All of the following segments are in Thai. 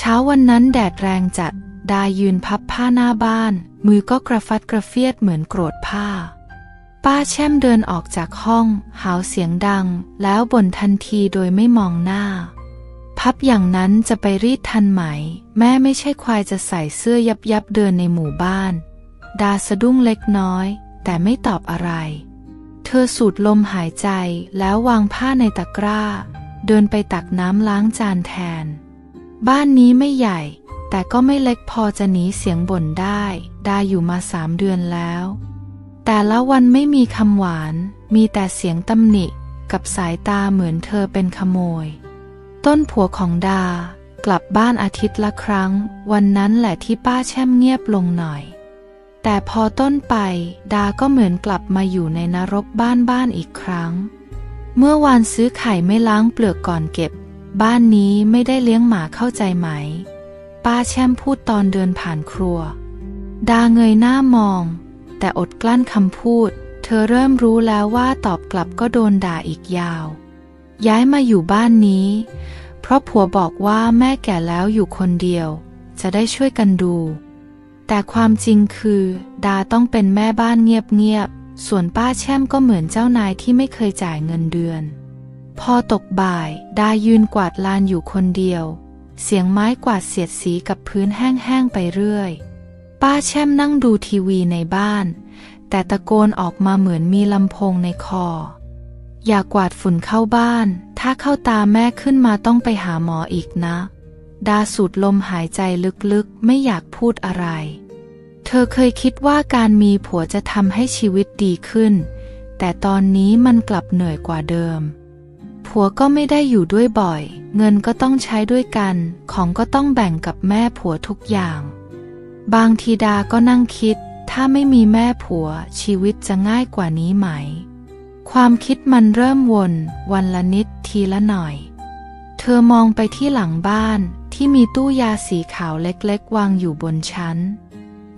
เช้าวันนั้นแดดแรงจัด ดายืนพับผ้าหน้าบ้าน มือก็กระฟัดกระเฟียดเหมือนโกรธผ้า ป้าแช่มเดินออกจากห้อง หาวเสียงดัง แล้วบ่นทันทีโดยไม่มองหน้า พับอย่างนั้นจะไปรีดทันไหม แม่ไม่ใช่ควายจะใส่เสื้อยับยับเดินในหมู่บ้าน ดาสะดุ้งเล็กน้อย แต่ไม่ตอบอะไร เธอสูดลมหายใจแล้ววางผ้าในตะกร้า เดินไปตักน้ำล้างจานแทน บ้านนี้ไม่ใหญ่ แต่ก็ไม่เล็กพอจะหนีเสียงบ่นได้ ดาอยู่มาสามเดือนแล้ว แต่ละวันไม่มีคำหวาน มีแต่เสียงตำหนิ กับสายตาเหมือนเธอเป็นขโมย ต้นผัวของดา กลับบ้านอาทิตย์ละครั้ง วันนั้นแหละที่ป้าแช่มเงียบลงหน่อย แต่พอต้นไป ดาก็เหมือนกลับมาอยู่ในนรกบ้านบ้านอีกครั้ง เมื่อวานซื้อไข่ไม่ล้างเปลือกก่อนเก็บ บ้านนี้ไม่ได้เลี้ยงหมาเข้าใจไหม ป้าแช่มพูดตอนเดินผ่านครัว ดาเงยหน้ามอง แต่อดกลั้นคำพูด เธอเริ่มรู้แล้วว่าตอบกลับก็โดนด่าอีกยาว ย้ายมาอยู่บ้านนี้ เพราะผัวบอกว่าแม่แก่แล้วอยู่คนเดียว จะได้ช่วยกันดู แต่ความจริงคือ ดาต้องเป็นแม่บ้านเงียบๆส่วนป้าแช่มก็เหมือนเจ้านายที่ไม่เคยจ่ายเงินเดือน พอตกบ่ายดายืนกวาดลานอยู่คนเดียว เสียงไม้กวาดเสียดสีกับพื้นแห้งๆไปเรื่อย ป้าแช่มนั่งดูทีวีในบ้าน แต่ตะโกนออกมาเหมือนมีลำโพงในคอ อย่ากวาดฝุ่นเข้าบ้าน ถ้าเข้าตาแม่ขึ้นมาต้องไปหาหมออีกนะ ดาสูดลมหายใจลึกๆ ไม่อยากพูดอะไร เธอเคยคิดว่าการมีผัวจะทำให้ชีวิตดีขึ้น แต่ตอนนี้มันกลับเหนื่อยกว่าเดิม ผัวก็ไม่ได้อยู่ด้วยบ่อย เงินก็ต้องใช้ด้วยกัน ของก็ต้องแบ่งกับแม่ผัวทุกอย่าง บางทีดาก็นั่งคิด ถ้าไม่มีแม่ผัว ชีวิตจะง่ายกว่านี้ไหม ความคิดมันเริ่มวน วันละนิดทีละหน่อย เธอมองไปที่หลังบ้านที่มีตู้ยาสีขาวเล็กๆ วางอยู่บนชั้น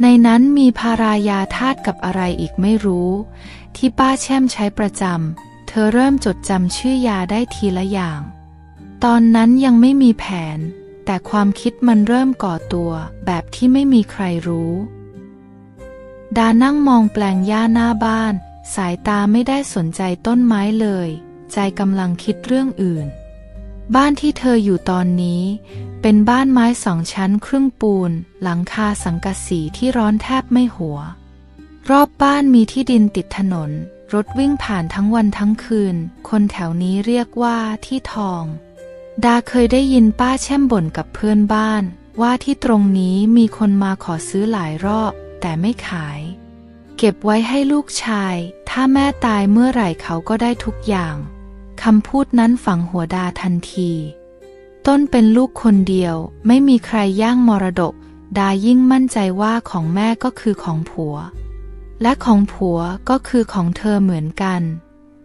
ในนั้นมีพารายาธาตุกับอะไรอีกไม่รู้ ที่ป้าแช่มใช้ประจำ เธอเริ่มจดจำชื่อยาได้ทีละอย่าง ตอนนั้นยังไม่มีแผน แต่ความคิดมันเริ่มก่อตัวแบบที่ไม่มีใครรู้ ดานั่งมองแปลงหญ้าหน้าบ้าน สายตาไม่ได้สนใจต้นไม้เลย ใจกำลังคิดเรื่องอื่น บ้านที่เธออยู่ตอนนี้ เป็นบ้านไม้สองชั้นครึ่งปูน หลังคาสังกะสีที่ร้อนแทบไม่หัว รอบบ้านมีที่ดินติดถนน รถวิ่งผ่านทั้งวันทั้งคืน คนแถวนี้เรียกว่าที่ทอง ดาเคยได้ยินป้าแช่มบ่นกับเพื่อนบ้าน ว่าที่ตรงนี้มีคนมาขอซื้อหลายรอบ แต่ไม่ขาย เก็บไว้ให้ลูกชาย ถ้าแม่ตายเมื่อไหร่เขาก็ได้ทุกอย่างคำพูดนั้นฝังหัวดาทันที ต้นเป็นลูกคนเดียว ไม่มีใครย่างมรดก ดายิ่งมั่นใจว่าของแม่ก็คือของผัว และของผัวก็คือของเธอเหมือนกัน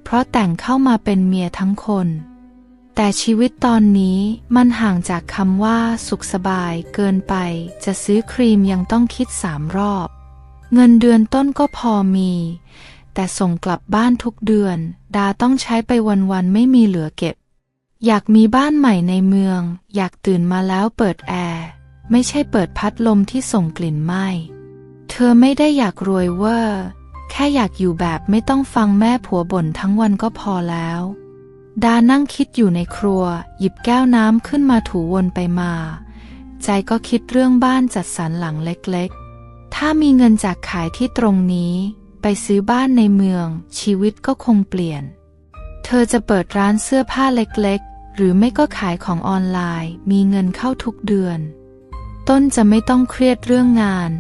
เพราะแต่งเข้ามาเป็นเมียทั้งคน แต่ชีวิตตอนนี้มันห่างจากคำว่าสุขสบายเกินไป จะซื้อครีมยังต้องคิดสามรอบ เงินเดือนต้นก็พอมี แต่ส่งกลับบ้านทุกเดือน ดาต้องใช้ไปวันๆไม่มีเหลือเก็บ อยากมีบ้านใหม่ในเมือง อยากตื่นมาแล้วเปิดแอร์ ไม่ใช่เปิดพัดลมที่ส่งกลิ่นไหม้ เธอไม่ได้อยากรวยเวอร์แค่อยากอยู่แบบไม่ต้องฟังแม่ผัวบ่นทั้งวันก็พอแล้ว ดานั่งคิดอยู่ในครัว หยิบแก้วน้ำขึ้นมาถูวนไปมา ใจก็คิดเรื่องบ้านจัดสรรหลังเล็กๆ ถ้ามีเงินจากขายที่ตรงนี้ ไปซื้อบ้านในเมือง ชีวิตก็คงเปลี่ยน เธอจะเปิดร้านเสื้อผ้าเล็กๆ หรือไม่ก็ขายของออนไลน์ มีเงินเข้าทุกเดือน ต้นจะไม่ต้องเครียดเรื่องงาน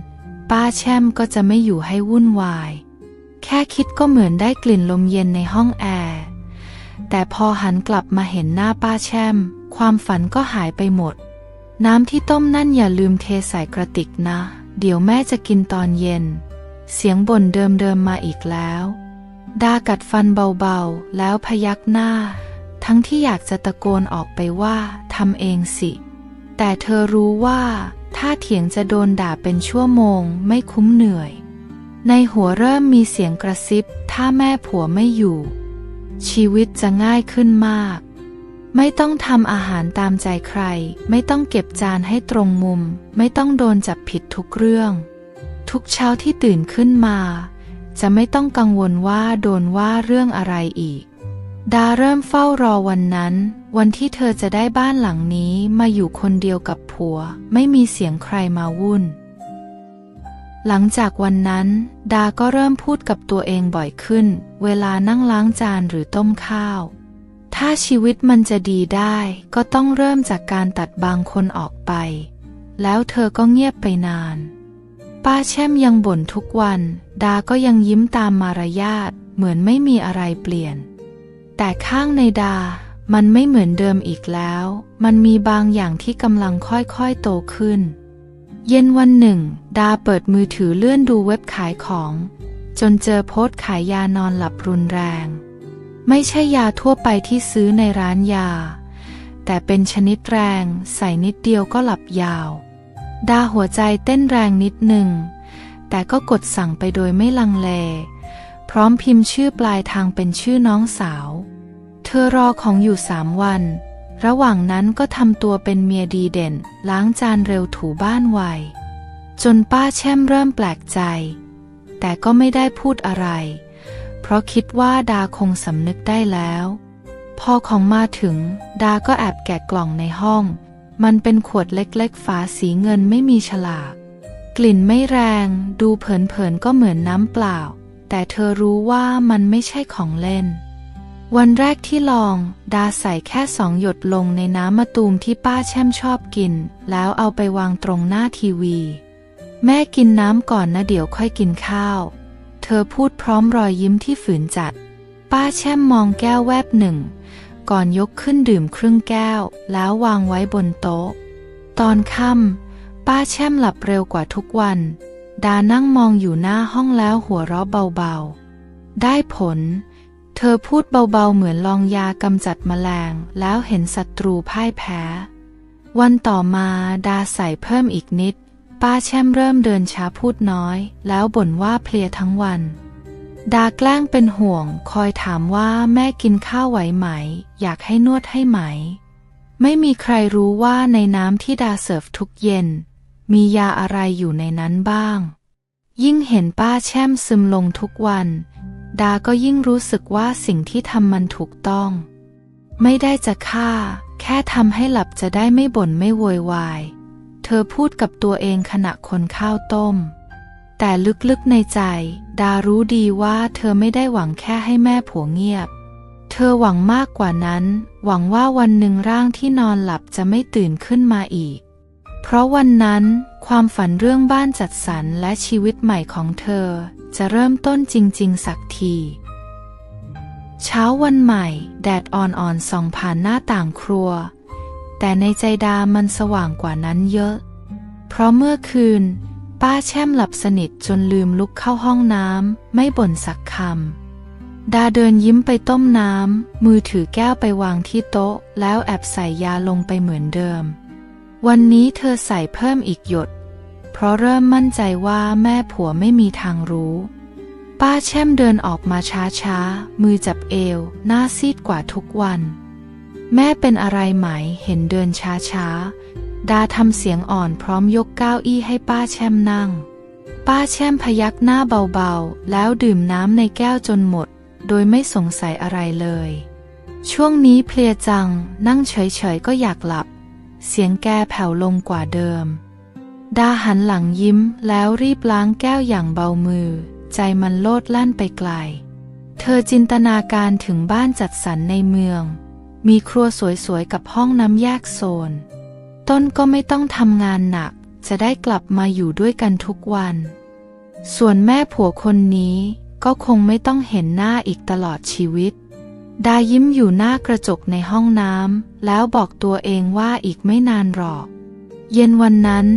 ป้าแช่มก็จะไม่อยู่ให้วุ่นวาย แค่คิดก็เหมือนได้กลิ่นลมเย็นในห้องแอร์แต่พอหันกลับมาเห็นหน้าป้าแช่ม ความฝันก็หายไปหมด น้ำที่ต้มนั่นอย่าลืมเทใส่กระติกนะ เดี๋ยวแม่จะกินตอนเย็น เสียงบ่นเดิมๆมาอีกแล้วดากัดฟันเบาๆ แล้วพยักหน้า ทั้งที่อยากจะตะโกนออกไปว่าทำเองสิ แต่เธอรู้ว่า ถ้าเถียงจะโดนด่าเป็นชั่วโมงไม่คุ้มเหนื่อย ในหัวเริ่มมีเสียงกระซิบ ถ้าแม่ผัวไม่อยู่ ชีวิตจะง่ายขึ้นมาก ไม่ต้องทำอาหารตามใจใคร ไม่ต้องเก็บจานให้ตรงมุม ไม่ต้องโดนจับผิดทุกเรื่อง ทุกเช้าที่ตื่นขึ้นมา จะไม่ต้องกังวลว่าโดนว่าเรื่องอะไรอีก ดาเริ่มเฝ้ารอวันนั้น วันที่เธอจะได้บ้านหลังนี้มาอยู่คนเดียวกับผัว ไม่มีเสียงใครมาวุ่น หลังจากวันนั้น ดาก็เริ่มพูดกับตัวเองบ่อยขึ้น เวลานั่งล้างจานหรือต้มข้าว ถ้าชีวิตมันจะดีได้ ก็ต้องเริ่มจากการตัดบางคนออกไป แล้วเธอก็เงียบไปนาน ป้าแช่มยังบ่นทุกวัน ดาก็ยังยิ้มตามมารยาทเหมือนไม่มีอะไรเปลี่ยน แต่ข้างในดา มันไม่เหมือนเดิมอีกแล้ว มันมีบางอย่างที่กำลังค่อยๆโตขึ้น เย็นวันหนึ่ง ดาเปิดมือถือเลื่อนดูเว็บขายของ จนเจอโพสต์ขายยานอนหลับรุนแรง ไม่ใช่ยาทั่วไปที่ซื้อในร้านยา แต่เป็นชนิดแรงใส่นิดเดียวก็หลับยาว ดาหัวใจเต้นแรงนิดหนึ่ง แต่ก็กดสั่งไปโดยไม่ลังเล ร้อมพิมพ์ชื่อปลายทางเป็นชื่อน้องสาว เธอรอของอยู่สามวัน ระหว่างนั้นก็ทำตัวเป็นเมียดีเด่น ล้างจานเร็วถูบ้านไว จนป้าแช่มเริ่มแปลกใจ แต่ก็ไม่ได้พูดอะไร เพราะคิดว่าดาคงสำนึกได้แล้ว พอของมาถึง ดาก็แอบแกะกล่องในห้อง มันเป็นขวดเล็กๆฝาสีเงินไม่มีฉลาก กลิ่นไม่แรง ดูเผินๆก็เหมือนน้ำเปล่า แต่เธอรู้ว่ามันไม่ใช่ของเล่น วันแรกที่ลอง ดาใส่แค่สองหยดลงในน้ำมะตูมที่ป้าแช่มชอบกิน แล้วเอาไปวางตรงหน้าทีวี แม่กินน้ำก่อนนะเดี๋ยวค่อยกินข้าว เธอพูดพร้อมรอยยิ้มที่ฝืนจัด ป้าแช่มมองแก้วแวบหนึ่ง ก่อนยกขึ้นดื่มครึ่งแก้ว แล้ววางไว้บนโต๊ะ ตอนค่ำป้าแช่มหลับเร็วกว่าทุกวัน ดานั่งมองอยู่หน้าห้องแล้วหัวเราะเบาๆ ได้ผล เธอพูดเบาๆเหมือนลองยากำจัดแมลง แล้วเห็นศัตรูพ่ายแพ้ วันต่อมาดาใส่เพิ่มอีกนิด ป้าแช่มเริ่มเดินช้าพูดน้อย แล้วบ่นว่าเพลียทั้งวัน ดาแกล้งเป็นห่วง คอยถามว่าแม่กินข้าวไหวไหม อยากให้นวดให้ไหม ไม่มีใครรู้ว่าในน้ำที่ดาเสิร์ฟทุกเย็น มียาอะไรอยู่ในนั้นบ้าง ยิ่งเห็นป้าแช่มซึมลงทุกวัน ดาก็ยิ่งรู้สึกว่าสิ่งที่ทำมันถูกต้อง ไม่ได้จะฆ่า แค่ทำให้หลับจะได้ไม่บ่นไม่โวยวาย เธอพูดกับตัวเองขณะคนข้าวต้ม แต่ลึกๆในใจ ดารู้ดีว่าเธอไม่ได้หวังแค่ให้แม่ผัวเงียบเธอหวังมากกว่านั้น หวังว่าวันหนึ่งร่างที่นอนหลับจะไม่ตื่นขึ้นมาอีก เพราะวันนั้นความฝันเรื่องบ้านจัดสรรและชีวิตใหม่ของเธอ จะเริ่มต้นจริง ๆ สักที เช้าวันใหม่ แดดอ่อนๆส่องผ่านหน้าต่างครัว แต่ในใจดามันสว่างกว่านั้นเยอะ เพราะเมื่อคืน ป้าแช่มหลับสนิทจนลืมลุกเข้าห้องน้ำไม่บ่นสักคำดาเดินยิ้มไปต้มน้ำมือถือแก้วไปวางที่โต๊ะ แล้วแอบใส่ยาลงไปเหมือนเดิม วันนี้เธอใส่เพิ่มอีกหยด เพราะเริ่มมั่นใจว่าแม่ผัวไม่มีทางรู้ ป้าแช่มเดินออกมาช้าๆ มือจับเอว หน้าซีดกว่าทุกวัน แม่เป็นอะไรไหมเห็นเดินช้าๆ ดาทำเสียงอ่อนพร้อมยกเก้าอี้ให้ป้าแช่มนั่ง ป้าแช่มพยักหน้าเบาๆ แล้วดื่มน้ำในแก้วจนหมด โดยไม่สงสัยอะไรเลย ช่วงนี้เพลียจัง นั่งเฉยๆก็อยากหลับ เสียงแกแผ่วลงกว่าเดิม ดาหันหลังยิ้มแล้วรีบล้างแก้วอย่างเบามือ ใจมันโลดแล่นไปไกล เธอจินตนาการถึงบ้านจัดสรรในเมือง มีครัวสวยๆกับห้องน้ำแยกโซน ต้นก็ไม่ต้องทำงานหนัก จะได้กลับมาอยู่ด้วยกันทุกวัน ส่วนแม่ผัวคนนี้ก็คงไม่ต้องเห็นหน้าอีกตลอดชีวิต ดายิ้มอยู่หน้ากระจกในห้องน้ำแล้วบอกตัวเองว่าอีกไม่นานหรอก เย็นวันนั้น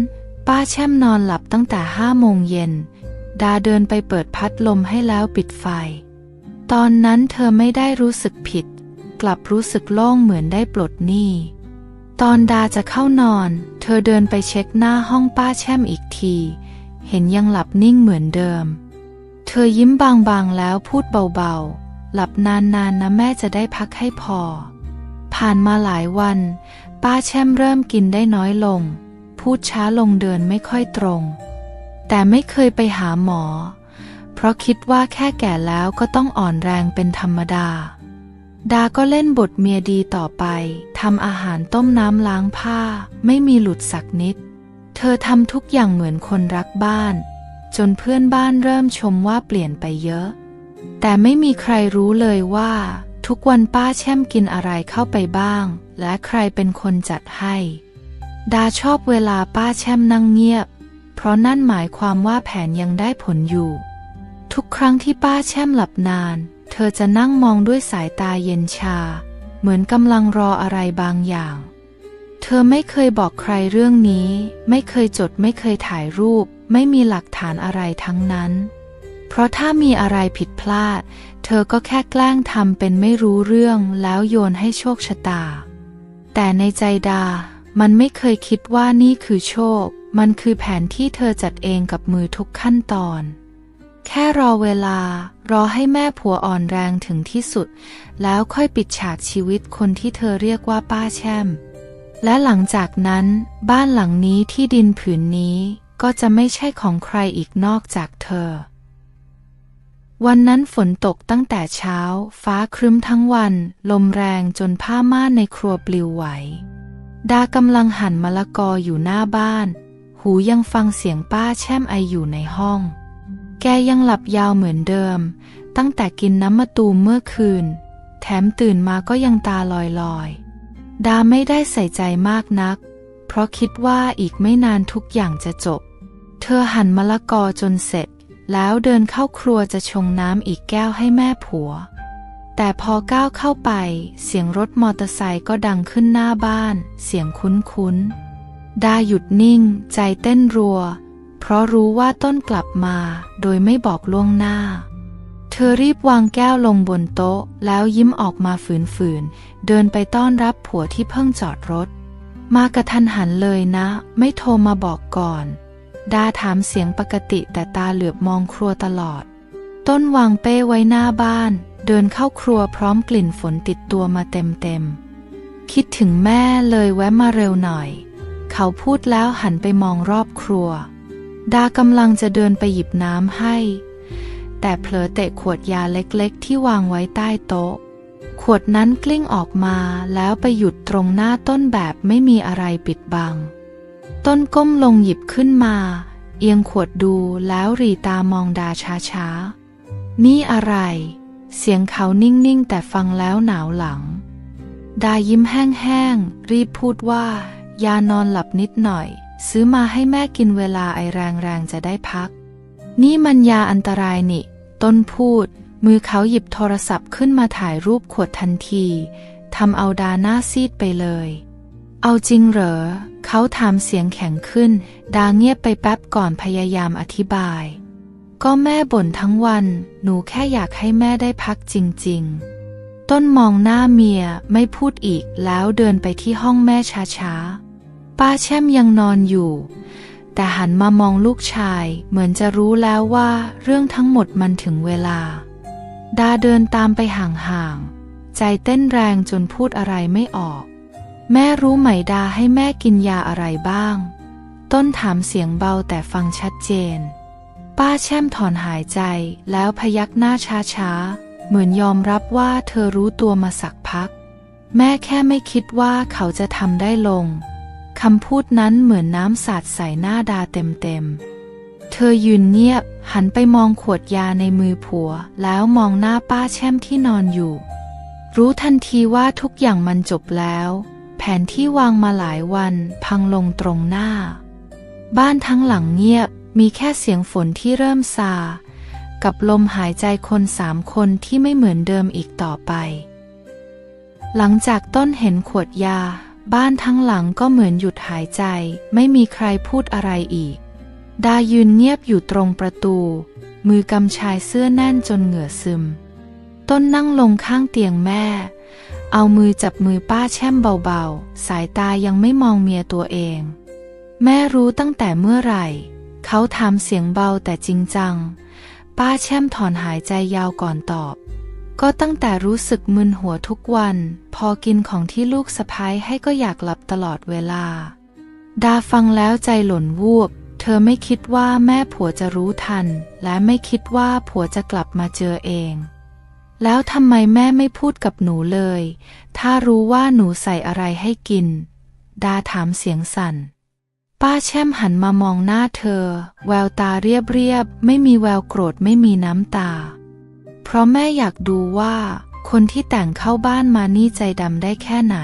ป้าแช่มนอนหลับตั้งแต่ห้าโมงเย็น ดาเดินไปเปิดพัดลมให้แล้วปิดไฟ ตอนนั้นเธอไม่ได้รู้สึกผิด กลับรู้สึกโล่งเหมือนได้ปลดหนี้ตอนดาจะเข้านอน เธอเดินไปเช็คหน้าห้องป้าแช่มอีกที เห็นยังหลับนิ่งเหมือนเดิม เธอยิ้มบางๆแล้วพูดเบาๆ หลับนานๆนะแม่จะได้พักให้พอ ผ่านมาหลายวัน ป้าแช่มเริ่มกินได้น้อยลง พูดช้าลงเดินไม่ค่อยตรง แต่ไม่เคยไปหาหมอ เพราะคิดว่าแค่แก่แล้วก็ต้องอ่อนแรงเป็นธรรมดา ดาก็เล่นบทเมียดีต่อไปทำอาหารต้มน้ำล้างผ้า ไม่มีหลุดสักนิด เธอทำทุกอย่างเหมือนคนรักบ้าน จนเพื่อนบ้านเริ่มชมว่าเปลี่ยนไปเยอะ แต่ไม่มีใครรู้เลยว่า ทุกวันป้าแช่มกินอะไรเข้าไปบ้าง และใครเป็นคนจัดให้ ดาชอบเวลาป้าแช่มนั่งเงียบ เพราะนั่นหมายความว่าแผนยังได้ผลอยู่ ทุกครั้งที่ป้าแช่มหลับนาน เธอจะนั่งมองด้วยสายตาเย็นชา เหมือนกำลังรออะไรบางอย่าง เธอไม่เคยบอกใครเรื่องนี้ ไม่เคยจดไม่เคยถ่ายรูป ไม่มีหลักฐานอะไรทั้งนั้น เพราะถ้ามีอะไรผิดพลาด เธอก็แค่แกล้งทำเป็นไม่รู้เรื่องแล้วโยนให้โชคชะตา แต่ในใจดา มันไม่เคยคิดว่านี่คือโชค มันคือแผนที่เธอจัดเองกับมือทุกขั้นตอน แค่รอเวลา รอให้แม่ผัวอ่อนแรงถึงที่สุด แล้วค่อยปิดฉากชีวิตคนที่เธอเรียกว่าป้าแช่ม และหลังจากนั้น บ้านหลังนี้ที่ดินผืนนี้ก็จะไม่ใช่ของใครอีกนอกจากเธอ วันนั้นฝนตกตั้งแต่เช้า ฟ้าครึ้มทั้งวัน ลมแรงจนผ้าม่านในครัวปลิวไหว ดากำลังหั่นมะละกออยู่หน้าบ้าน หูยังฟังเสียงป้าแช่มไออยู่ในห้อง แกยังหลับยาวเหมือนเดิม ตั้งแต่กินน้ำมะตูมเมื่อคืน แถมตื่นมาก็ยังตาลอยลอย ดาไม่ได้ใส่ใจมากนัก เพราะคิดว่าอีกไม่นานทุกอย่างจะจบ เธอหั่นมะละกอจนเสร็จ แล้วเดินเข้าครัวจะชงน้ำอีกแก้วให้แม่ผัว แต่พอก้าวเข้าไป เสียงรถมอเตอร์ไซค์ก็ดังขึ้นหน้าบ้าน เสียงคุ้นๆ ดาหยุดนิ่ง ใจเต้นรัว เพราะรู้ว่าต้นกลับมา โดยไม่บอกล่วงหน้า เธอรีบวางแก้วลงบนโต๊ะ แล้วยิ้มออกมาฝืนๆ เดินไปต้อนรับผัวที่เพิ่งจอดรถ มากระทันหันเลยนะ ไม่โทรมาบอกก่อน ดาถามเสียงปกติแต่ตาเหลือบมองครัวตลอด ต้นวางเป้ไว้หน้าบ้าน เดินเข้าครัวพร้อมกลิ่นฝนติดตัวมาเต็มๆคิดถึงแม่เลยแวะมาเร็วหน่อย เขาพูดแล้วหันไปมองรอบครัว ดากำลังจะเดินไปหยิบน้ำให้ แต่เผลอเตะขวดยาเล็กๆ ที่วางไว้ใต้โต๊ะ ขวดนั้นกลิ้งออกมาแล้วไปหยุดตรงหน้าต้นแบบไม่มีอะไรปิดบัง ต้นก้มลงหยิบขึ้นมา เอียงขวดดูแล้วรีตามองดาช้าๆนี่อะไร เสียงเขานิ่งๆ แต่ฟังแล้วหนาวหลัง ดายิ้มแห้งๆ รีบพูดว่า ยานอนหลับนิดหน่อย ซื้อมาให้แม่กินเวลาไอแรงๆ จะได้พัก นี่มันยาอันตรายนี่ ต้นพูด มือเขาหยิบโทรศัพท์ขึ้นมาถ่ายรูปขวดทันทีทำเอาดาหน้าซีดไปเลย เอาจริงเหรอ เขาถามเสียงแข็งขึ้น ดาเงียบไปแป๊บก่อนพยายามอธิบาย ก็แม่บ่นทั้งวัน หนูแค่อยากให้แม่ได้พักจริง ๆ ต้นมองหน้าเมียไม่พูดอีกแล้วเดินไปที่ห้องแม่ช้าๆ ป้าแช่มยังนอนอยู่ แต่หันมามองลูกชาย เหมือนจะรู้แล้วว่าเรื่องทั้งหมดมันถึงเวลา ดาเดินตามไปห่างๆ ใจเต้นแรงจนพูดอะไรไม่ออก แม่รู้ไหมดาให้แม่กินยาอะไรบ้าง ต้นถามเสียงเบาแต่ฟังชัดเจน ป้าแช่มถอนหายใจแล้วพยักหน้าช้าๆ เหมือนยอมรับว่าเธอรู้ตัวมาสักพัก แม่แค่ไม่คิดว่าเขาจะทำได้ลงคำพูดนั้นเหมือนน้ำสาดใส่หน้าดาเต็มๆ เธอยืนเงียบ หันไปมองขวดยาในมือผัว แล้วมองหน้าป้าแช่มที่นอนอยู่ รู้ทันทีว่าทุกอย่างมันจบแล้ว แผนที่วางมาหลายวันพังลงตรงหน้า บ้านทั้งหลังเงียบมีแค่เสียงฝนที่เริ่มซา กับลมหายใจคนสามคนที่ไม่เหมือนเดิมอีกต่อไป หลังจากต้นเห็นขวดยา บ้านทั้งหลังก็เหมือนหยุดหายใจ ไม่มีใครพูดอะไรอีก ดายืนเงียบอยู่ตรงประตู มือกำชายเสื้อแน่นจนเหงื่อซึม ต้นนั่งลงข้างเตียงแม่ เอามือจับมือป้าแช่มเบาๆ สายตายังไม่มองเมียตัวเอง แม่รู้ตั้งแต่เมื่อไหร่ เขาถามเสียงเบาแต่จริงจัง ป้าแช่มถอนหายใจยาวก่อนตอบ ก็ตั้งแต่รู้สึกมึนหัวทุกวัน พอกินของที่ลูกสะพ้ายให้ก็อยากหลับตลอดเวลา ดาฟังแล้วใจหล่นวูบ เธอไม่คิดว่าแม่ผัวจะรู้ทัน และไม่คิดว่าผัวจะกลับมาเจอเอง แล้วทำไมแม่ไม่พูดกับหนูเลย ถ้ารู้ว่าหนูใส่อะไรให้กิน ดาถามเสียงสั่น ป้าแช่มหันมามองหน้าเธอ แววตาเรียบเรียบๆ ไม่มีแววโกรธไม่มีน้ำตา เพราะแม่อยากดูว่า คนที่แต่งเข้าบ้านมานี่ใจดำได้แค่ไหน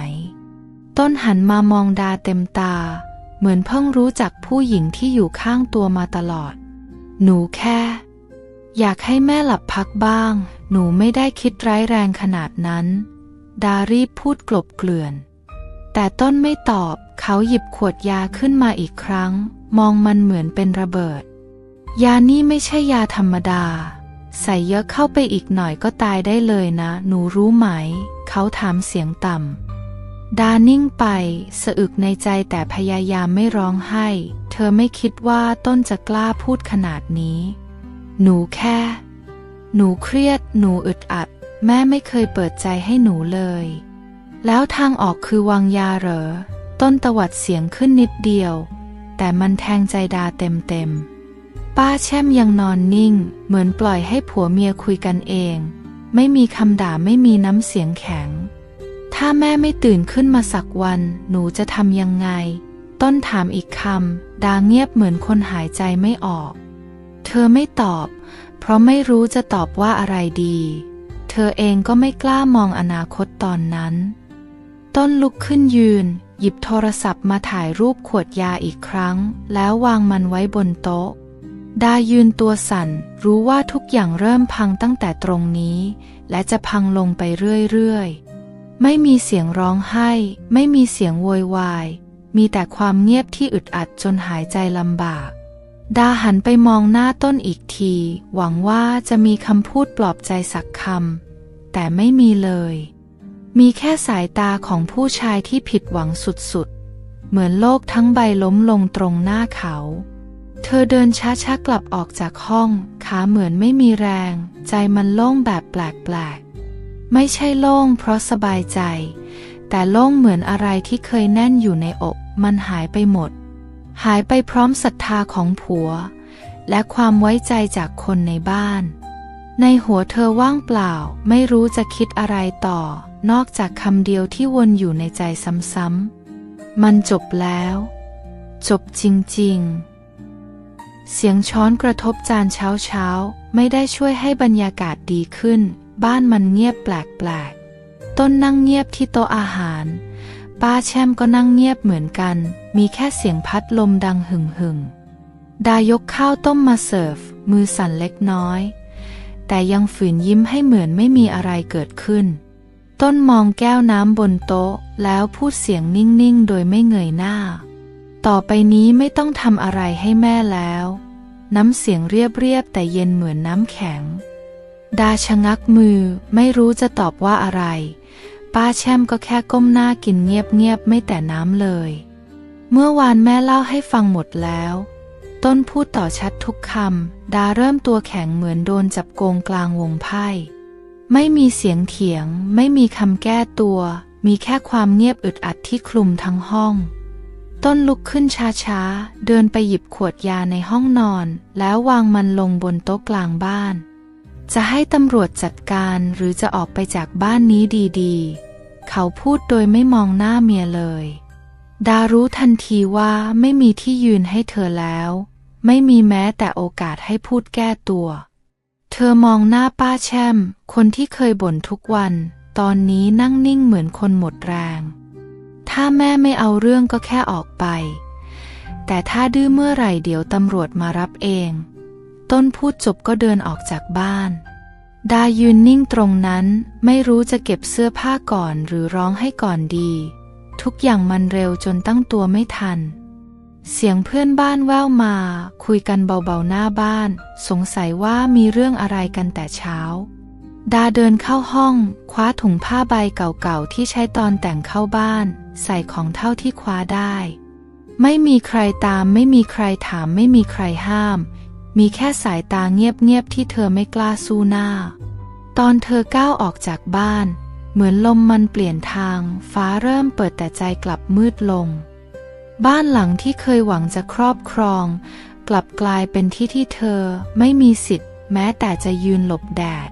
ต้นหันมามองดาเต็มตา เหมือนเพิ่งรู้จักผู้หญิงที่อยู่ข้างตัวมาตลอด หนูแค่ อยากให้แม่หลับพักบ้าง หนูไม่ได้คิดร้ายแรงขนาดนั้น ดารีพูดกลบเกลื่อน แต่ต้นไม่ตอบ เขาหยิบขวดยาขึ้นมาอีกครั้ง มองมันเหมือนเป็นระเบิด ยานี่ไม่ใช่ยาธรรมดา ใส่เยอะเข้าไปอีกหน่อยก็ตายได้เลยนะ หนูรู้ไหม เขาถามเสียงต่ำ ดานิ่งไปสะอึกในใจแต่พยายามไม่ร้องไห้ เธอไม่คิดว่าต้นจะกล้าพูดขนาดนี้ หนูแค่ หนูเครียด หนูอึดอัด แม่ไม่เคยเปิดใจให้หนูเลย แล้วทางออกคือวางยาเหรอ ต้นตวัดเสียงขึ้นนิดเดียว แต่มันแทงใจดาเต็มเต็มป้าแช่มยังนอนนิ่ง เหมือนปล่อยให้ผัวเมียคุยกันเอง ไม่มีคำด่าไม่มีน้ำเสียงแข็ง ถ้าแม่ไม่ตื่นขึ้นมาสักวัน หนูจะทำยังไง ต้นถามอีกคำ ดาเงียบเหมือนคนหายใจไม่ออก เธอไม่ตอบ เพราะไม่รู้จะตอบว่าอะไรดี เธอเองก็ไม่กล้ามองอนาคตตอนนั้น ต้นลุกขึ้นยืน หยิบโทรศัพท์มาถ่ายรูปขวดยาอีกครั้ง แล้ววางมันไว้บนโต๊ะ ดายืนตัวสั่น รู้ว่าทุกอย่างเริ่มพังตั้งแต่ตรงนี้ และจะพังลงไปเรื่อยๆ ไม่มีเสียงร้องไห้ ไม่มีเสียงโวยวาย มีแต่ความเงียบที่อึดอัดจนหายใจลำบาก ดาหันไปมองหน้าต้นอีกที หวังว่าจะมีคำพูดปลอบใจสักคำแต่ไม่มีเลย มีแค่สายตาของผู้ชายที่ผิดหวังสุดๆ เหมือนโลกทั้งใบล้มลงตรงหน้าเขา เธอเดินช้าๆกลับออกจากห้อง ขาเหมือนไม่มีแรง ใจมันโล่งแบบแปลกๆ ไม่ใช่โล่งเพราะสบายใจ แต่โล่งเหมือนอะไรที่เคยแน่นอยู่ในอก มันหายไปหมด หายไปพร้อมศรัทธาของผัว และความไว้ใจจากคนในบ้าน ในหัวเธอว่างเปล่าไม่รู้จะคิดอะไรต่อ นอกจากคำเดียวที่วนอยู่ในใจซ้ำๆ มันจบแล้ว จบจริงๆ เสียงช้อนกระทบจานเช้าเช้าๆไม่ได้ช่วยให้บรรยากาศดีขึ้น บ้านมันเงียบแปลกๆ ต้นนั่งเงียบที่โต๊ะอาหาร ป้าแช่มก็นั่งเงียบเหมือนกัน มีแค่เสียงพัดลมดังหึ่งหึ่งดายกข้าวต้มมาเสิร์ฟ มือสั่นเล็กน้อย แต่ยังฝืนยิ้มให้เหมือนไม่มีอะไรเกิดขึ้น ต้นมองแก้วน้ำบนโต๊ะ แล้วพูดเสียงนิ่ง ๆ โดยไม่เงยหน้า ต่อไปนี้ไม่ต้องทำอะไรให้แม่แล้ว น้ำเสียงเรียบ ๆ แต่เย็นเหมือนน้ำแข็ง ดาชะงักมือไม่รู้จะตอบว่าอะไร ป้าแช่มก็แค่ก้มหน้ากินเงียบๆไม่แต่น้ำเลย เมื่อวานแม่เล่าให้ฟังหมดแล้ว ต้นพูดต่อชัดทุกคำดาเริ่มตัวแข็งเหมือนโดนจับโกงกลางวงไพ่ ไม่มีเสียงเถียง ไม่มีคำแก้ตัว มีแค่ความเงียบอึดอัดที่คลุมทั้งห้อง ต้นลุกขึ้นช้าๆ เดินไปหยิบขวดยาในห้องนอน แล้ววางมันลงบนโต๊ะกลางบ้านจะให้ตำรวจจัดการหรือจะออกไปจากบ้านนี้ดีๆ เขาพูดโดยไม่มองหน้าเมียเลย ดารู้ทันทีว่าไม่มีที่ยืนให้เธอแล้ว ไม่มีแม้แต่โอกาสให้พูดแก้ตัว เธอมองหน้าป้าแช่ม คนที่เคยบ่นทุกวัน ตอนนี้นั่งนิ่งเหมือนคนหมดแรง ถ้าแม่ไม่เอาเรื่องก็แค่ออกไป แต่ถ้าดื้อเมื่อไหร่เดี๋ยวตำรวจมารับเอง ต้นพูดจบก็เดินออกจากบ้าน ดายืนนิ่งตรงนั้นไม่รู้จะเก็บเสื้อผ้าก่อนหรือร้องให้ก่อนดี ทุกอย่างมันเร็วจนตั้งตัวไม่ทัน เสียงเพื่อนบ้านแว่วมา คุยกันเบาๆหน้าบ้าน สงสัยว่ามีเรื่องอะไรกันแต่เช้า ดาเดินเข้าห้อง คว้าถุงผ้าใบเก่าๆที่ใช้ตอนแต่งเข้าบ้าน ใส่ของเท่าที่คว้าได้ ไม่มีใครตามไม่มีใครถามไม่มีใครห้าม มีแค่สายตาเงียบๆที่เธอไม่กล้าสู้หน้า ตอนเธอก้าวออกจากบ้าน เหมือนลมมันเปลี่ยนทาง ฟ้าเริ่มเปิดแต่ใจกลับมืดลง บ้านหลังที่เคยหวังจะครอบครอง กลับกลายเป็นที่ที่เธอไม่มีสิทธิ์ แม้แต่จะยืนหลบแดด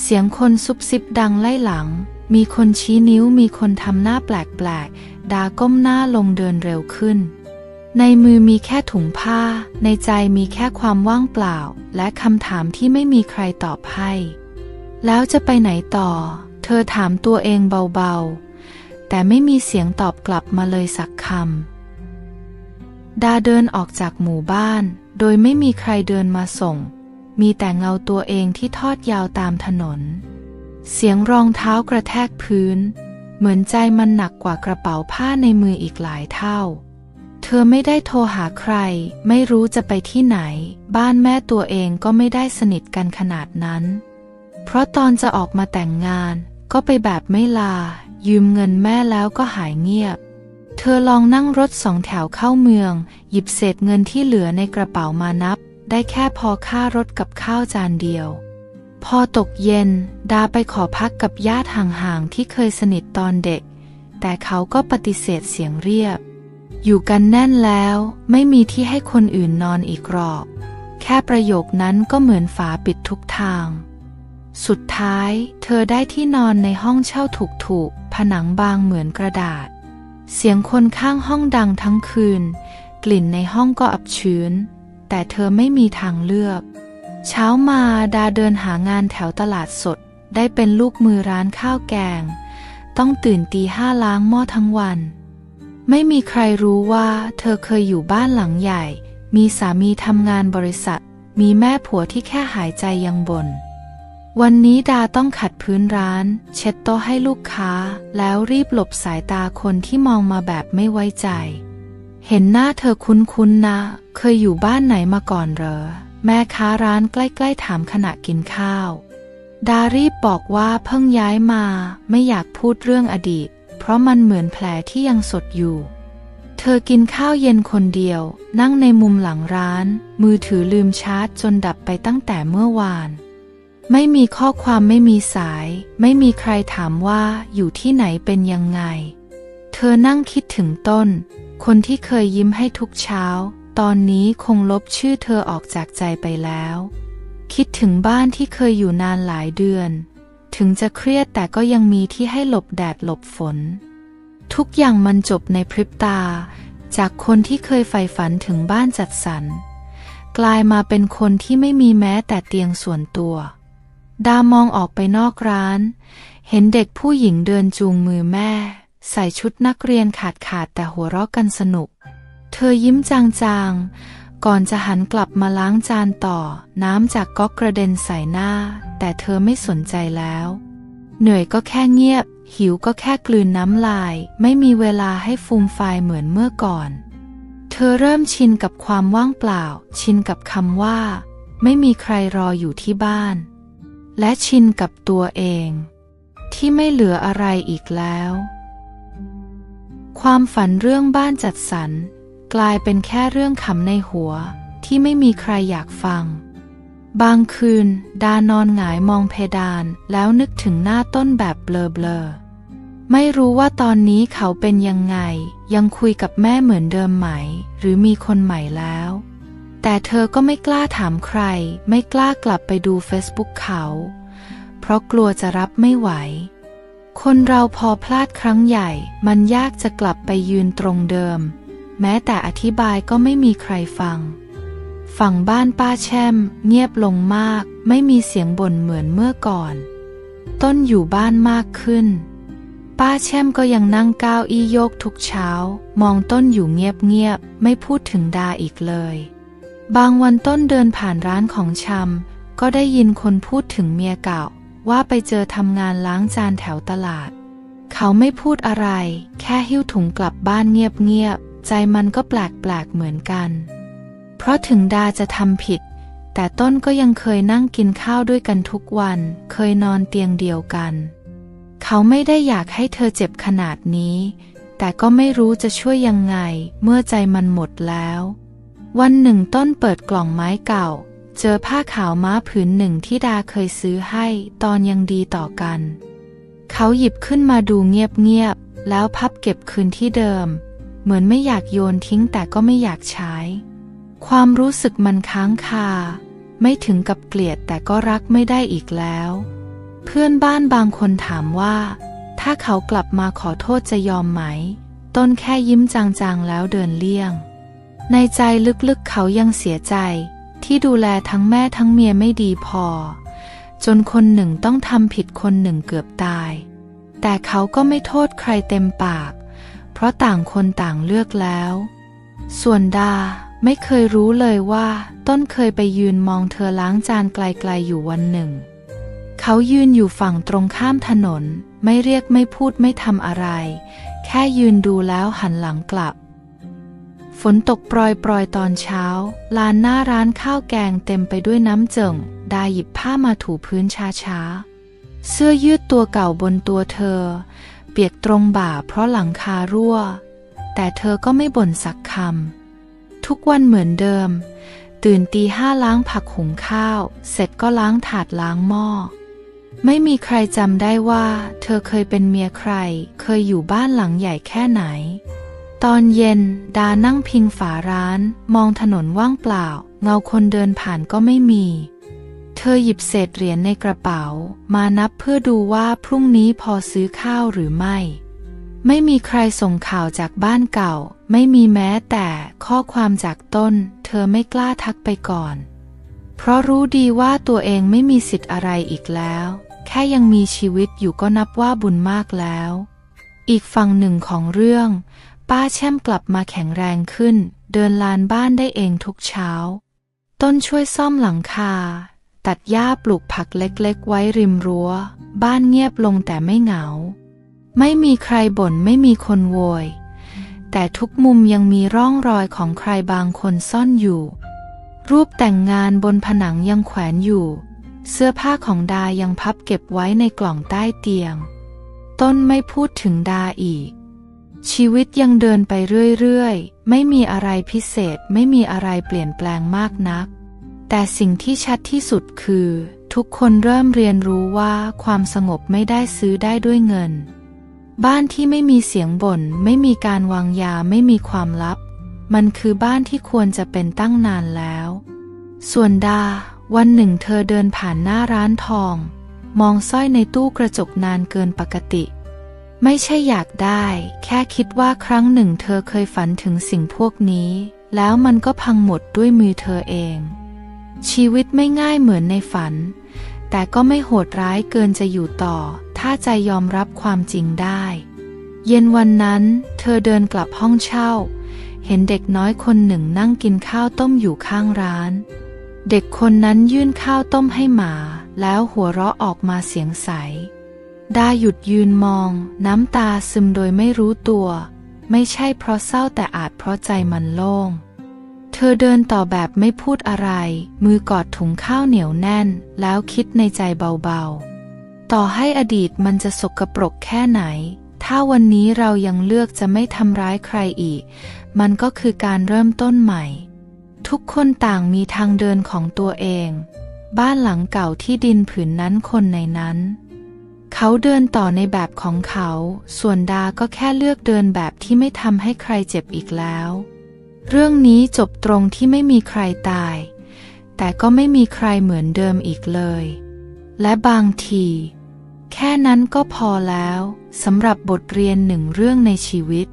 เสียงคนซุบซิบดังไล่หลัง มีคนชี้นิ้วมีคนทำหน้าแปลกๆดาก้มหน้าลงเดินเร็วขึ้น ในมือมีแค่ถุงผ้า ในใจมีแค่ความว่างเปล่า และคำถามที่ไม่มีใครตอบให้ แล้วจะไปไหนต่อ เธอถามตัวเองเบาๆ แต่ไม่มีเสียงตอบกลับมาเลยสักคำ ดาเดินออกจากหมู่บ้าน โดยไม่มีใครเดินมาส่ง มีแต่เงาตัวเองที่ทอดยาวตามถนน เสียงรองเท้ากระแทกพื้น เหมือนใจมันหนักกว่ากระเป๋าผ้าในมืออีกหลายเท่า เธอไม่ได้โทรหาใคร ไม่รู้จะไปที่ไหน บ้านแม่ตัวเองก็ไม่ได้สนิทกันขนาดนั้น เพราะตอนจะออกมาแต่งงาน ก็ไปแบบไม่ลา ยืมเงินแม่แล้วก็หายเงียบ เธอลองนั่งรถสองแถวเข้าเมือง หยิบเศษเงินที่เหลือในกระเป๋ามานับ ได้แค่พอค่ารถกับข้าวจานเดียว พอตกเย็น ดาไปขอพักกับญาติห่างๆที่เคยสนิทตอนเด็ก แต่เขาก็ปฏิเสธเสียงเรียบ อยู่กันแน่นแล้วไม่มีที่ให้คนอื่นนอนอีกรอบแค่ประโยคนั้นก็เหมือนฝาปิดทุกทาง สุดท้ายเธอได้ที่นอนในห้องเช่าถูกๆ ผนังบางเหมือนกระดาษ เสียงคนข้างห้องดังทั้งคืน กลิ่นในห้องก็อับชื้น แต่เธอไม่มีทางเลือก เช้ามาดาเดินหางานแถวตลาดสด ได้เป็นลูกมือร้านข้าวแกง ต้องตื่นตีห้าล้างหม้อทั้งวัน ไม่มีใครรู้ว่าเธอเคยอยู่บ้านหลังใหญ่ มีสามีทำงานบริษัท มีแม่ผัวที่แค่หายใจยังบน่น วันนี้ดาต้องขัดพื้นร้าน เช็ดโต๊ะให้ลูกค้า แล้วรีบหลบสายตาคนที่มองมาแบบไม่ไว้ใจ เห็นหน้าเธอคุ้นๆนะ เคยอยู่บ้านไหนมาก่อนเหรอ แม่ค้าร้านใกล้ๆถามขณะกินข้าว ดารีบบอกว่าเพิ่งย้ายมา ไม่อยากพูดเรื่องอดีต ราะมันเหมือนแผลที่ยังสดอยู่ เธอกินข้าวเย็นคนเดียว นั่งในมุมหลังร้าน มือถือลืมชาร์จจนดับไปตั้งแต่เมื่อวาน ไม่มีข้อความไม่มีสาย ไม่มีใครถามว่าอยู่ที่ไหนเป็นยังไง เธอนั่งคิดถึงต้น คนที่เคยยิ้มให้ทุกเช้า ตอนนี้คงลบชื่อเธอออกจากใจไปแล้ว คิดถึงบ้านที่เคยอยู่นานหลายเดือน ถึงจะเครียดแต่ก็ยังมีที่ให้หลบแดดหลบฝน ทุกอย่างมันจบในพริบตา จากคนที่เคยใฝ่ฝันถึงบ้านจัดสรร กลายมาเป็นคนที่ไม่มีแม้แต่เตียงส่วนตัว ดามองออกไปนอกร้าน เห็นเด็กผู้หญิงเดินจูงมือแม่ ใส่ชุดนักเรียนขาดขาดๆแต่หัวเราะกันสนุก เธอยิ้มจางๆ ก่อนจะหันกลับมาล้างจานต่อ น้ำจากก๊อกกระเด็นใส่หน้า แต่เธอไม่สนใจแล้ว เหนื่อยก็แค่เงียบ หิวก็แค่กลืนน้ำลาย ไม่มีเวลาให้ฟูมฟายเหมือนเมื่อก่อน เธอเริ่มชินกับความว่างเปล่า ชินกับคำว่า ไม่มีใครรออยู่ที่บ้าน และชินกับตัวเอง ที่ไม่เหลืออะไรอีกแล้วความฝันเรื่องบ้านจัดสรร กลายเป็นแค่เรื่องขำในหัวที่ไม่มีใครอยากฟัง บางคืน ดานอนหงายมองเพดานแล้วนึกถึงหน้าต้นแบบเบลอๆ ไม่รู้ว่าตอนนี้เขาเป็นยังไง ยังคุยกับแม่เหมือนเดิมไหม หรือมีคนใหม่แล้ว แต่เธอก็ไม่กล้าถามใคร ไม่กล้ากลับไปดูเฟซบุ๊กเขา เพราะกลัวจะรับไม่ไหว คนเราพอพลาดครั้งใหญ่ มันยากจะกลับไปยืนตรงเดิม แม้แต่อธิบายก็ไม่มีใครฟัง ฝั่งบ้านป้าแช่ม เงียบลงมาก ไม่มีเสียงบ่นเหมือนเมื่อก่อน ต้นอยู่บ้านมากขึ้น ป้าแช่มก็ยังนั่งก้าวอี้โยกทุกเช้า มองต้นอยู่เงียบๆ ไม่พูดถึงดาอีกเลย บางวันต้นเดินผ่านร้านของชำก็ได้ยินคนพูดถึงเมียเก่า ว่าไปเจอทำงานล้างจานแถวตลาด เขาไม่พูดอะไร แค่หิ้วถุงกลับบ้านเงียบๆ ใจมันก็แปลกๆเหมือนกัน เพราะถึงดาจะทำผิด แต่ต้นก็ยังเคยนั่งกินข้าวด้วยกันทุกวัน เคยนอนเตียงเดียวกัน เขาไม่ได้อยากให้เธอเจ็บขนาดนี้ แต่ก็ไม่รู้จะช่วยยังไง เมื่อใจมันหมดแล้ว วันหนึ่งต้นเปิดกล่องไม้เก่า เจอผ้าขาวม้าผืนหนึ่งที่ดาเคยซื้อให้ตอนยังดีต่อกัน เขาหยิบขึ้นมาดูเงียบๆแล้วพับเก็บคืนที่เดิม เหมือนไม่อยากโยนทิ้งแต่ก็ไม่อยากใช้ ความรู้สึกมันค้างคา ไม่ถึงกับเกลียดแต่ก็รักไม่ได้อีกแล้ว เพื่อนบ้านบางคนถามว่า ถ้าเขากลับมาขอโทษจะยอมไหม ต้นแค่ยิ้มจางๆแล้วเดินเลี่ยง ในใจลึกๆเขายังเสียใจ ที่ดูแลทั้งแม่ทั้งเมียไม่ดีพอ จนคนหนึ่งต้องทำผิดคนหนึ่งเกือบตาย แต่เขาก็ไม่โทษใครเต็มปาก เพราะต่างคนต่างเลือกแล้ว ส่วนดาไม่เคยรู้เลยว่า ต้นเคยไปยืนมองเธอล้างจานไกลๆอยู่วันหนึ่ง เขายืนอยู่ฝั่งตรงข้ามถนน ไม่เรียกไม่พูดไม่ทำอะไร แค่ยืนดูแล้วหันหลังกลับ ฝนตกปรอยๆตอนเช้า ลานหน้าร้านข้าวแกงเต็มไปด้วยน้ำเจิ่ง ดาหยิบผ้ามาถูพื้นช้าๆเสื้อยืดตัวเก่าบนตัวเธอ เปียกตรงบ่าเพราะหลังคารั่ว แต่เธอก็ไม่บ่นสักคำ ทุกวันเหมือนเดิม ตื่นตีห้าล้างผักหุงข้าว เสร็จก็ล้างถาดล้างหม้อ ไม่มีใครจำได้ว่า เธอเคยเป็นเมียใคร เคยอยู่บ้านหลังใหญ่แค่ไหน ตอนเย็น ดานั่งพิงฝาร้าน มองถนนว่างเปล่า เงาคนเดินผ่านก็ไม่มี เธอหยิบเศษเหรียญในกระเป๋า มานับเพื่อดูว่าพรุ่งนี้พอซื้อข้าวหรือไม่ ไม่มีใครส่งข่าวจากบ้านเก่า ไม่มีแม้แต่ข้อความจากต้น เธอไม่กล้าทักไปก่อน เพราะรู้ดีว่าตัวเองไม่มีสิทธิ์อะไรอีกแล้ว แค่ยังมีชีวิตอยู่ก็นับว่าบุญมากแล้ว อีกฝั่งหนึ่งของเรื่อง ป้าแช่มกลับมาแข็งแรงขึ้น เดินลานบ้านได้เองทุกเช้า ต้นช่วยซ่อมหลังคา ตัดหญ้าปลูกผักเล็กๆ ไว้ริมรั้ว บ้านเงียบลงแต่ไม่เหงา ไม่มีใครบ่นไม่มีคนโวย แต่ทุกมุมยังมีร่องรอยของใครบางคนซ่อนอยู่ รูปแต่งงานบนผนังยังแขวนอยู่ เสื้อผ้าของดายังพับเก็บไว้ในกล่องใต้เตียง ต้นไม่พูดถึงดาอีก ชีวิตยังเดินไปเรื่อยๆ ไม่มีอะไรพิเศษไม่มีอะไรเปลี่ยนแปลงมากนัก แต่สิ่งที่ชัดที่สุดคือ ทุกคนเริ่มเรียนรู้ว่าความสงบไม่ได้ซื้อได้ด้วยเงิน บ้านที่ไม่มีเสียงบ่นไม่มีการวางยาไม่มีความลับ มันคือบ้านที่ควรจะเป็นตั้งนานแล้ว ส่วนดา วันหนึ่งเธอเดินผ่านหน้าร้านทอง มองสร้อยในตู้กระจกนานเกินปกติ ไม่ใช่อยากได้ แค่คิดว่าครั้งหนึ่งเธอเคยฝันถึงสิ่งพวกนี้ แล้วมันก็พังหมดด้วยมือเธอเอง ชีวิตไม่ง่ายเหมือนในฝัน แต่ก็ไม่โหดร้ายเกินจะอยู่ต่อ ถ้าใจยอมรับความจริงได้ เย็นวันนั้น เธอเดินกลับห้องเช่า เห็นเด็กน้อยคนหนึ่งนั่งกินข้าวต้มอยู่ข้างร้าน เด็กคนนั้นยื่นข้าวต้มให้หมา แล้วหัวเราะออกมาเสียงใส ดาหยุดยืนมอง น้ำตาซึมโดยไม่รู้ตัว ไม่ใช่เพราะเศร้าแต่อาจเพราะใจมันโล่ง เธอเดินต่อแบบไม่พูดอะไร มือกอดถุงข้าวเหนียวแน่น แล้วคิดในใจเบาๆ ต่อให้อดีตมันจะสกปรกแค่ไหน ถ้าวันนี้เรายังเลือกจะไม่ทำร้ายใครอีก มันก็คือการเริ่มต้นใหม่ ทุกคนต่างมีทางเดินของตัวเอง บ้านหลังเก่าที่ดินผืนนั้นคนในนั้น เขาเดินต่อในแบบของเขา ส่วนดาก็แค่เลือกเดินแบบที่ไม่ทำให้ใครเจ็บอีกแล้ว เรื่องนี้จบตรงที่ไม่มีใครตาย แต่ก็ไม่มีใครเหมือนเดิมอีกเลย และบางที แค่นั้นก็พอแล้วสำหรับบทเรียนหนึ่งเรื่องในชีวิต